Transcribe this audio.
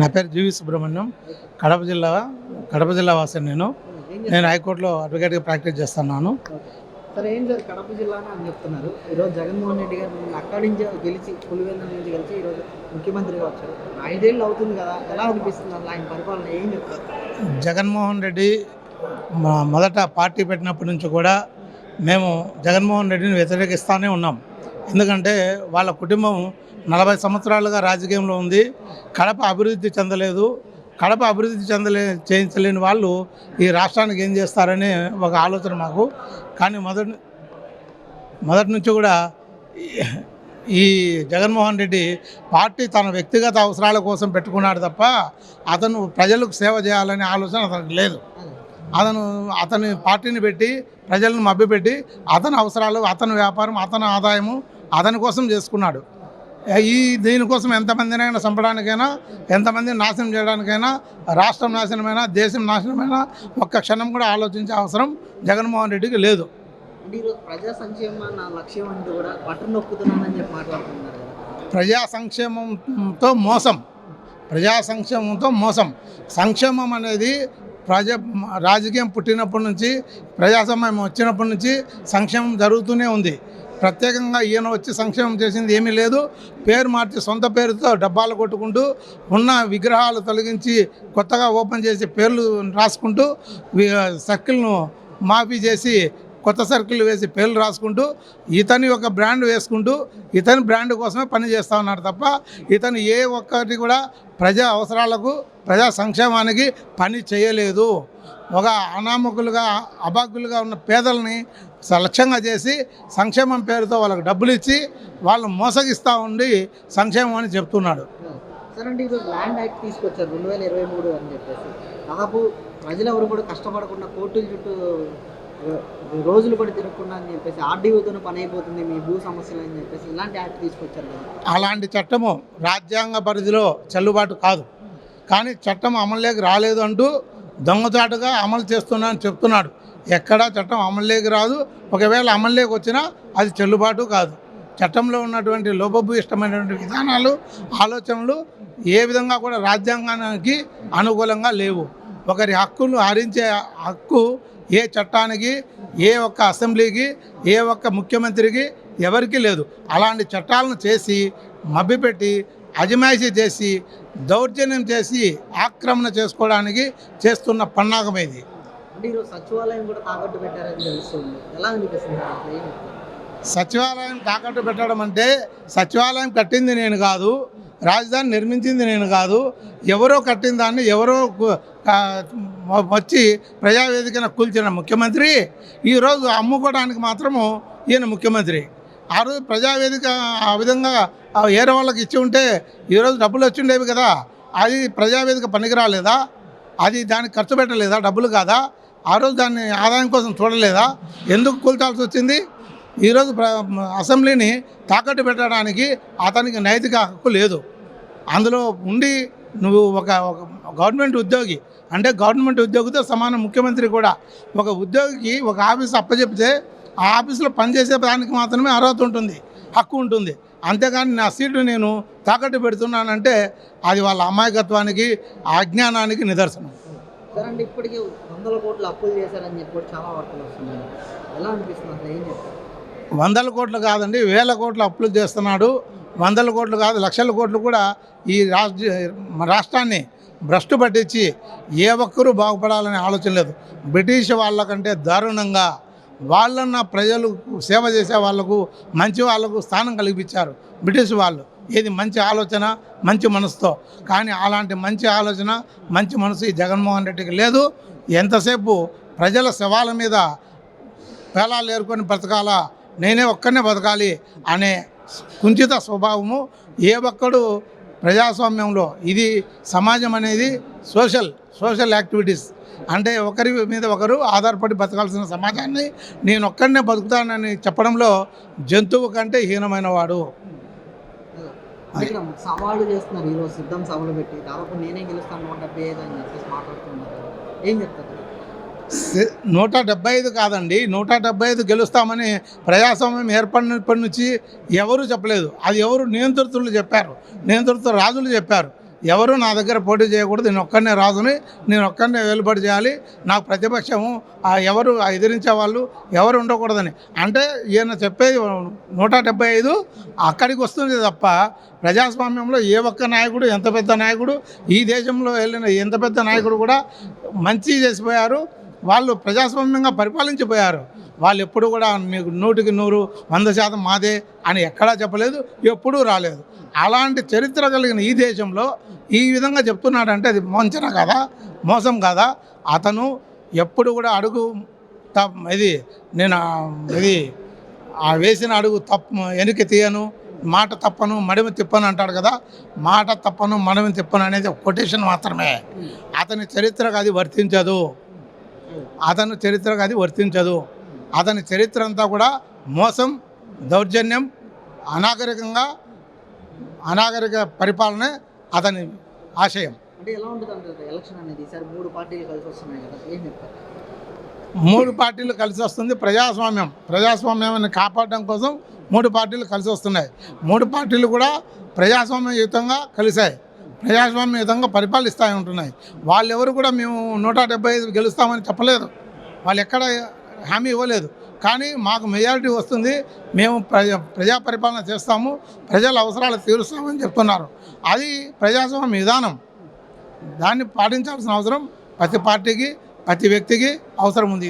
నా పేరు జీవి సుబ్రహ్మణ్యం. కడప జిల్లా కడప జిల్లా వాసిని నేను. నేను హైకోర్టులో అడ్వకేట్గా ప్రాక్టీస్ చేస్తున్నాను. సరే ఏం సార్ కడప జిల్లాలో అని చెప్తున్నారు. ఈరోజు జగన్మోహన్ రెడ్డి గారు అక్కడి నుంచి గెలిచి పులివెందుల నుంచి గెలిచి ఈరోజు ముఖ్యమంత్రిగా వచ్చారు. ఐదేళ్ళు అవుతుంది కదా ఎలా అనిపిస్తుంది అసలు ఆయన పరిపాలన? ఏం చెప్తారు? జగన్మోహన్ రెడ్డి మొదట పార్టీ పెట్టినప్పటి నుంచి కూడా మేము జగన్మోహన్ రెడ్డిని వ్యతిరేకిస్తూనే ఉన్నాం. ఎందుకంటే వాళ్ళ కుటుంబం నలభై సంవత్సరాలుగా రాజకీయంలో ఉంది. కడప అభివృద్ధి చెందలేదు. కడప అభివృద్ధి చెందలే చేయించలేని వాళ్ళు ఈ రాష్ట్రానికి ఏం చేస్తారని ఒక ఆలోచన మాకు. కానీ మొదటి మొదటి నుంచి కూడా ఈ- ఈ జగన్మోహన్ రెడ్డి పార్టీ తన వ్యక్తిగత అవసరాల కోసం పెట్టుకున్నాడు తప్ప అతను ప్రజలకు సేవ చేయాలనే ఆలోచన అతనికి లేదు. అతను అతని పార్టీని పెట్టి ప్రజలను మభ్యపెట్టి అతని అవసరాలు అతని వ్యాపారం అతని ఆదాయము అతని కోసం చేసుకున్నాడు. ఈ దీనికోసం ఎంతమందినైనా చంపడానికైనా ఎంతమందిని నాశనం చేయడానికైనా రాష్ట్రం నాశనమైనా దేశం నాశనమైనా ఒక్క క్షణం కూడా ఆలోచించే అవసరం జగన్మోహన్ రెడ్డికి లేదు. అంటే ఈరోజు ప్రజా సంక్షేమం నా లక్ష్యం అంటూ కూడా బటన్ నొక్కుతున్నానని చెప్పి మాట్లాడుతున్నారు కదా. ప్రజా సంక్షేమంతో మోసం. ప్రజా సంక్షేమంతో మోసం. సంక్షేమం అనేది ప్రజా రాజకీయం పుట్టినప్పటి నుంచి ప్రజాస్వామ్యం వచ్చినప్పటి నుంచి సంక్షేమం జరుగుతూనే ఉంది. ప్రత్యేకంగా ఈయన వచ్చి సంక్షేమం చేసింది ఏమీ లేదు. పేరు మార్చి సొంత పేరుతో డబ్బాలు కొట్టుకుంటూ ఉన్న విగ్రహాలు తొలగించి కొత్తగా ఓపెన్ చేసి పేర్లు రాసుకుంటూ సర్కిల్ను మాఫీ చేసి కొత్త సర్కిల్ వేసి పేర్లు రాసుకుంటూ ఇతని ఒక బ్రాండ్ వేసుకుంటూ ఇతని బ్రాండ్ కోసమే పని చేస్తూ ఉన్నారు తప్ప ఇతను ఏ ఒక్కటి కూడా ప్రజా అవసరాలకు ప్రజా సంక్షేమానికి పని చేయలేదు. ఒక అనామకులుగా అభాగ్యులుగా ఉన్న పేదల్ని లక్ష్యంగా చేసి సంక్షేమం పేరుతో వాళ్ళకి డబ్బులు ఇచ్చి వాళ్ళు మోసగిస్తూ ఉండి సంక్షేమం అని చెప్తున్నాడు. సరే అంటే ల్యాండ్ యాక్ట్ తీసుకొచ్చారు రెండు వేల ఇరవై మూడు అని చెప్పేసి. దాదాపు ప్రజలు ఎవరు కూడా కష్టపడకుండా కోర్టుల చుట్టూ రోజులు పడి తిరగకుండా అని చెప్పేసి ఆర్డీఓతో పని అయిపోతుంది మీ భూ సమస్యలు అని చెప్పేసి ఇలాంటి యాక్ట్ తీసుకొచ్చారు అలాంటి చట్టము రాజ్యాంగ పరిధిలో చెల్లుబాటు కాదు. కానీ చట్టం అమలులోకి రాలేదు అంటూ దొంగచాటుగా అమలు చేస్తున్నానని చెప్తున్నాడు. ఎక్కడా చట్టం అమలులోకి రాదు. ఒకవేళ అమలులోకి వచ్చినా అది చెల్లుబాటు కాదు. చట్టంలో ఉన్నటువంటి లోపభూయిష్టమైనటువంటి విధానాలు ఆలోచనలు ఏ విధంగా కూడా రాజ్యాంగానికి అనుకూలంగా లేవు. ఒకరి హక్కులు హరించే హక్కు ఏ చట్టానికి ఏ ఒక్క అసెంబ్లీకి ఏ ఒక్క ముఖ్యమంత్రికి ఎవరికీ లేదు. అలాంటి చట్టాలను చేసి మభ్యపెట్టి అజమాయిషీ చేసి దౌర్జన్యం చేసి ఆక్రమణ చేసుకోవడానికి చేస్తున్న పన్నాగం ఇది. సచివాలయం కూడా తాకట్టు పెట్టారని తెలుస్తుంది. ఎలా అనిపిస్తుంది అసలు ఏం చెప్తారు? సచివాలయం తాకట్టు పెట్టడం అంటే సచివాలయం కట్టింది నేను కాదు రాజధాని నిర్మించింది నేను కాదు ఎవరో కట్టిన దాన్ని ఎవరో వచ్చి ప్రజావేదికన కూల్చిన ముఖ్యమంత్రి ఈరోజు అమ్ముకోవడానికి మాత్రము ఈయన ముఖ్యమంత్రి. ఆ రోజు ప్రజావేదిక ఆ విధంగా ఏరే వాళ్ళకి ఇచ్చి ఉంటే ఈరోజు డబ్బులు వచ్చి ఉండేవి కదా అది ప్రజావేదిక పనికిరాలేదా అది దానికి ఖర్చు పెట్టలేదా డబ్బులు కాదా ఆ రోజు దాన్ని ఆదాయం కోసం చూడలేదా ఎందుకు కూల్చాల్సి వచ్చింది? ఈరోజు అసెంబ్లీని తాకట్టు పెట్టడానికి అతనికి నైతిక హక్కు లేదు. అందులో ఉండి నువ్వు ఒక గవర్నమెంట్ ఉద్యోగి అంటే గవర్నమెంట్ ఉద్యోగితో సమానం ముఖ్యమంత్రి కూడా ఒక ఉద్యోగికి ఒక ఆఫీస్ అప్పచెప్తే ఆ ఆఫీసులో పనిచేసే దానికి మాత్రమే అర్హత ఉంటుంది హక్కు ఉంటుంది. అంతేగాని నా సీటు నేను తాకట్టు పెడుతున్నానంటే అది వాళ్ళ అమాయకత్వానికి అజ్ఞానానికి నిదర్శనం. సరే ఇప్పటికే వందల కోట్లు అప్పులు చేశారని చెప్పి చాలా వార్తలు వస్తున్నాయి. ఎలా అనిపిస్తుంది? అసలు ఏం చెప్తారు? వందల కోట్లు కాదండి వేల కోట్లు అప్పులు చేస్తున్నాడు. వందల కోట్లు కాదు లక్షల కోట్లు కూడా ఈ రాష్ట్ర రాష్ట్రాన్ని భ్రష్టు పట్టించి ఏ ఒక్కరూ బాగుపడాలనే ఆలోచన లేదు. బ్రిటిష్ వాళ్ళకంటే దారుణంగా వాళ్ళన్న ప్రజలు సేవ చేసే వాళ్ళకు మంచి వాళ్ళకు స్థానం కల్పించారు బ్రిటిష్ వాళ్ళు. ఇది మంచి ఆలోచన మంచి మనసుతో. కానీ అలాంటి మంచి ఆలోచన మంచి మనసు ఈ జగన్మోహన్ రెడ్డికి లేదు. ఎంతసేపు ప్రజల శవాల మీద పేలాలు ఏరుకొని బ్రతకాలా? నేనే ఒక్కనే బతకాలి అనే కుంచిత స్వభావము ఏ ఒక్కడు ప్రజాస్వామ్యంలో ఇది సమాజం అనేది సోషల్ సోషల్ యాక్టివిటీస్. అంటే ఒకరి మీద ఒకరు ఆధారపడి బతకాల్సిన సమాజాన్ని నేను ఒక్కడనే బతుకుతానని చెప్పడంలో జంతువు కంటే హీనమైన వాడు. సవాళ్ళు చేస్తున్నారు ఈరోజు సిద్ధం సభలు పెట్టి. దాదాపు నేనే గెలుస్తాను నూట డెబ్బై ఐదు అని చెప్పేసి మాట్లాడుతున్నారు. ఏం చెప్తారు? నూట డెబ్బై ఐదు కాదండి నూట డెబ్బై ఐదు గెలుస్తామని ప్రజాస్వామ్యం ఏర్పడినప్పటి నుంచి ఎవరు చెప్పలేదు. అది ఎవరు నియంత్రితులు చెప్పారు నియంతృత్వ రాజులు చెప్పారు. ఎవరు నా దగ్గర పోటీ చేయకూడదు నేను ఒక్కడనే రాజుని నేను ఒక్కడనే వెలుబడి చేయాలి నాకు ప్రతిపక్షము ఆ ఎవరు ఎదిరించే వాళ్ళు ఎవరు ఉండకూడదని. అంటే ఈయన చెప్పేది నూట డెబ్బై ఐదు అక్కడికి వస్తుంది తప్ప ప్రజాస్వామ్యంలో ఏ ఒక్క నాయకుడు ఎంత పెద్ద నాయకుడు ఈ దేశంలో వెళ్ళిన ఎంత పెద్ద నాయకుడు కూడా మంచి చేసిపోయారు. వాళ్ళు ప్రజాస్వామ్యంగా పరిపాలించిపోయారు. వాళ్ళు ఎప్పుడు కూడా మీకు నూటికి నూరు వంద శాతం మాదే అని ఎక్కడా చెప్పలేదు ఎప్పుడూ రాలేదు. అలాంటి చరిత్ర కలిగిన ఈ దేశంలో ఈ విధంగా చెప్తున్నాడంటే అది వంచన కదా? మోసం కదా? అతను ఎప్పుడు కూడా అడుగు ఇది నేను ఇది ఆ వేసిన అడుగు తప్పు వెనక్కి తీయను మాట తప్పను మడిమి తిప్పను అంటాడు కదా? మాట తప్పను మడిమి తిప్పను అనేది కొటేషన్ మాత్రమే. అతని చరిత్రకు అది వర్తించదు. అతని చరిత్రకు అది వర్తించదు. అతని చరిత్ర అంతా కూడా మోసం దౌర్జన్యం అనాగరికంగా అనాగరిక పరిపాలనే అతని ఆశయం. అంటే ఎలా ఉంటుంది అంటారు ఎలక్షన్ అనేది? ఈసారి మూడు పార్టీలు కలిసి వస్తున్నాయి కదా ఏం చెప్తారు? మూడు పార్టీలు కలిసి వస్తుంది ప్రజాస్వామ్యం. ప్రజాస్వామ్యాన్ని కాపాడడం కోసం మూడు పార్టీలు కలిసి వస్తున్నాయి. మూడు పార్టీలు కూడా ప్రజాస్వామ్యయుతంగా కలిశాయి. ప్రజాస్వామ్యయుతంగా పరిపాలిస్తూ ఉంటున్నాయి. వాళ్ళు ఎవరు కూడా మేము నూట డెబ్బై ఐదు గెలుస్తామని చెప్పలేదు. వాళ్ళు ఎక్కడ హామీ ఇవ్వలేదు. కానీ మాకు మెజారిటీ వస్తుంది. మేము ప్రజా ప్రజా పరిపాలన చేస్తాము. ప్రజల అవసరాలు తీరుస్తామని చెప్తున్నారు. అది ప్రజాస్వామ్య విధానం. దాన్ని పాటించాల్సిన అవసరం ప్రతి పార్టీకి ప్రతి వ్యక్తికి అవసరం ఉంది.